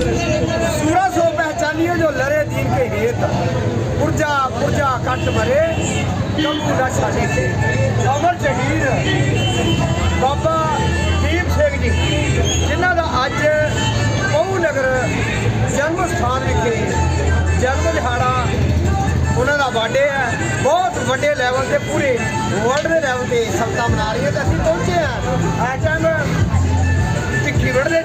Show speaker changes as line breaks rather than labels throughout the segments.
सूरज हो पहचानियो जो लरे दीन के हेत पुरजा पुरजा कट मरे कबू न छाड़े थे ਅਮਰ ਸ਼ਹੀਦ ਬਾਬਾ ਦੀਪ ਸਿੰਘ ਜੀ ਜਿਨ੍ਹਾਂ ਦਾ ਅੱਜ ਬਹੁ ਨਗਰ ਜਨਮ ਸਥਾਨ ਵਿਖੇ ਜਨਮ ਦਿਹਾੜਾ ਉਹਨਾਂ ਦਾ ਬਰਥਡੇ ਹੈ ਬਹੁਤ ਵੱਡੇ ਲੈਵਲ ਤੇ ਪੂਰੇ ਵਰਲਡ ਦੇ ਲੈਵਲ ਤੇ ਸੰਗਤਾਂ ਮਨਾ ਰਹੀਆਂ ਤੇ ਅਸੀਂ ਪਹੁੰਚੇ ਆ ਇਸ ਟਾਈਮ ਭਿੱਖੀਵੜ ਦੇ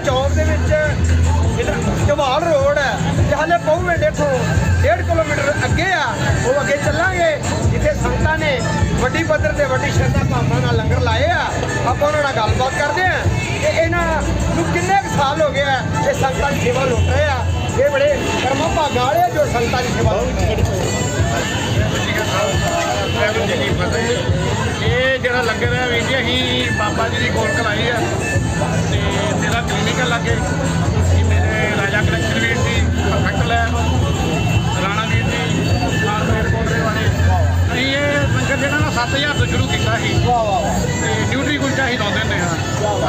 ਹਾਲੇ ਬਹੁ ਮਿੰਟ 1.5 ਕਿਲੋਮੀਟਰ ਅੱਗੇ ਆ, ਉਹ ਅੱਗੇ ਚੱਲਾਂਗੇ। ਜਿੱਥੇ ਸੰਗਤਾਂ ਨੇ ਵੱਡੀ ਪੱਧਰ ਤੇ ਵੱਡੀ ਸ਼ਰਧਾ ਭਾਵਨਾ ਨਾਲ ਲੰਗਰ ਲਾਏ ਆ। ਆਪਾਂ ਉਹਨਾਂ ਨਾਲ ਗੱਲਬਾਤ ਕਰਦੇ ਆ। ਕਿ ਇਹਨਾਂ ਨੂੰ ਕਿੰਨੇ ਕੁ ਸਾਲ ਹੋ ਗਿਆ ਇਹ ਸੰਗਤਾਂ ਦੀ ਸੇਵਾ ਲੁੱਟ ਰਹੇ ਆ? ਇਹ ਬੜੇ ਕਰਮਾ ਭਾਗਾਂ ਵਾਲੇ ਆ ਜੋ ਸੰਗਤਾਂ ਦੀ ਸੇਵਾ ਲੁੱਟ ਰਹੇ
ਇਹ ਜਿਹੜਾ ਲੰਗਰ ਹੈ, ਵੀਰ ਜੀ ਬਾਬਾ ਜੀ ਦੀ ਕੋਲ ਕਲਾਈ ਆ।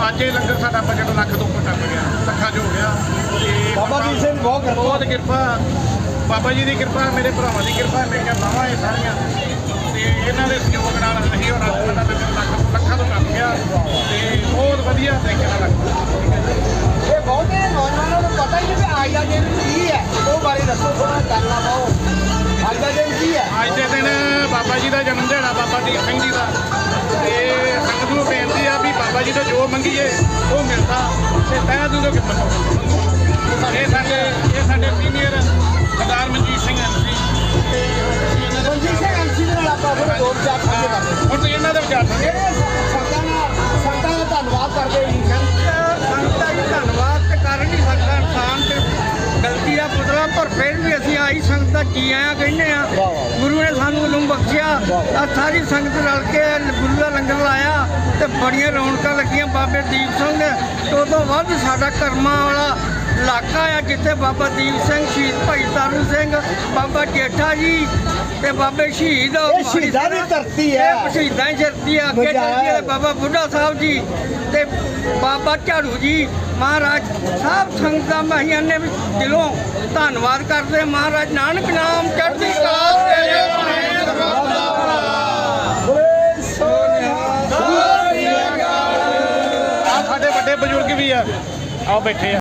ਅੱਜ ਲੰਗਰ ਸਾਡਾ ਬਜਟ ਲੱਖ ਤੋਂ ਉੱਪਰ ਟੱਪ ਗਿਆ ਲੱਖਾਂ ਜੋ ਹੋ ਗਿਆ। ਤੇ
ਬਾਬਾ ਦੀਪ ਸਿੰਘ ਬਹੁਤ ਕਿਰਪਾ।
ਬਹੁਤ ਕਿਰਪਾ। ਬਾਬਾ ਜੀ ਦੀ ਕਿਰਪਾ ਮੇਰੇ ਭਰਾਵਾਂ ਦੀ ਕਿਰਪਾ ਮੇਰੀਆਂ ਬਾਹਾਂ ਇਹ ਸਾਰੀਆਂ। ਤੇ ਇਹਨਾਂ ਦੇ ਸਹਿਯੋਗ ਨਾਲ ਅਸੀਂ ਹੁਣ ਸਾਡਾ ਲੰਗਰ ਲੱਖ ਲੱਖਾਂ ਤੋਂ ਟੱਪ ਗਿਆ। ਤੇ ਬਹੁਤ ਵਧੀਆ ਤਰੀਕੇ ਨਾਲ
ਇਹ ਬਹੁਤੇ ਨੌਜਵਾਨਾਂ ਨੂੰ ਪਤਾ ਹੀ ਨਹੀਂ ਵੀ ਅੱਜ ਦਾ ਦਿਨ ਕੀ ਹੈ। ਉਹ ਬਾਰੇ ਦੱਸੋ ਥੋੜਾ ਜਾਣਨਾ ਪਾਓ ਅੱਜ ਦਾ ਦਿਨ ਕੀ ਹੈ?
ਅੱਜ ਦੇ ਦਿਨ ਬਾਬਾ ਜੀ ਦਾ ਜਨਮ ਦਿਹਾੜਾ ਬਾਬਾ ਦੀਪ ਸਿੰਘ ਜੀ ਜੀ ਮੰਗੀਏ ਉਹ ਮਿਲਦਾ। ਤੇ ਤੈਅ ਦੂਰੋਂ ਕਿ ਇਹ ਸਾਡੇ ਇਹ ਸਾਡੇ ਸੀਨੀਅਰ ਸਰਦਾਰ ਮਨਜੀਤ ਸਿੰਘ ਐਮਸੀ ਤੇ ਅਸੀਂ ਇਹਨਾਂ ਦੇ
ਰਣਜੀਤ ਸਿੰਘ ਐਮਸੀ ਦੇ ਨਾਲ ਆਪਾਂ ਦੋ ਚਾਰ ਸਾਂਝੇ ਕਰਦੇ। ਹਾਂ।
ਹੁਣ ਤੁਸੀਂ ਇਹਨਾਂ ਦੇ ਵਿਚਾਰ ਸੁਣੀਏ
ਜਿਹੜੇ ਸੰਗਤਾਂ ਨਾਲ ਸੰਗਤਾਂ ਦਾ ਧੰਨਵਾਦ ਕਰਦੇ ਜੀ। ਸੰਗਤਾਂ ਦਾ ਧੰਨਵਾਦ ਤੇ ਕਰ ਨਹੀਂ ਸਕਦਾ ਇਨਸਾਨ ਤੇ ਗਲਤੀ ਦਾ ਪੁਤਲਾ ਪਰ ਫਿਰ ਵੀ ਅਸੀਂ ਆਈ ਸੰਗਤ ਦਾ ਜੀ ਆਇਆਂ ਕਹਿੰਦੇ ਆ। ਗੁਰੂ ਨੇ ਸਾਨੂੰ ਇਲਮ ਬਖਸ਼ਿਆ। ਆ ਸਾਰੀ ਸੰਗਤ ਰਲ ਕੇ ਗੁਰੂ ਤੇ ਬੜੀਆਂ ਰੌਣਕਾਂ ਲੱਗੀਆਂ ਬਾਬੇ ਦੀਪ ਸਿੰਘ ਦੇ ਤੋਂ ਤੋਂ ਵੱਧ ਸਾਡਾ ਕਰਮਾਂ ਵਾਲਾ ਇਲਾਕਾ ਆ ਜਿੱਥੇ ਬਾਬਾ ਦੀਪ ਸਿੰਘ ਸ਼ਹੀਦ ਭਾਈ ਤਾਰੂ ਸਿੰਘ ਬਾਬਾ ਜੇਠਾ ਜੀ ਤੇ ਬਾਬੇ ਸ਼ਹੀਦ
ਇਹ ਸ਼ਹੀਦਾਂ ਦੀ ਧਰਤੀ ਹੈ।
ਇਹ ਸ਼ਹੀਦਾਂ ਦੀ ਧਰਤੀ ਆ ਅੱਗੇ। ਚੱਲਦੀ ਹੈ ਬਾਬਾ ਬੁੱਢਾ ਸਾਹਿਬ ਜੀ ਤੇ ਬਾਬਾ ਝਾੜੂ ਜੀ ਮਹਾਰਾਜ ਸਭ ਸੰਗਤਾਂ ਮਹੀਆਂ ਨੇ ਵੀ ਦਿਲੋਂ ਧੰਨਵਾਦ ਕਰਦੇ ਮਹਾਰਾਜ ਨਾਨਕ ਨਾਮ ਚੜ੍ਹਦੀ ਕਲਾ
ਸਾਡੇ ਆ। ਆਓ ਬੈਠੇ ਆ।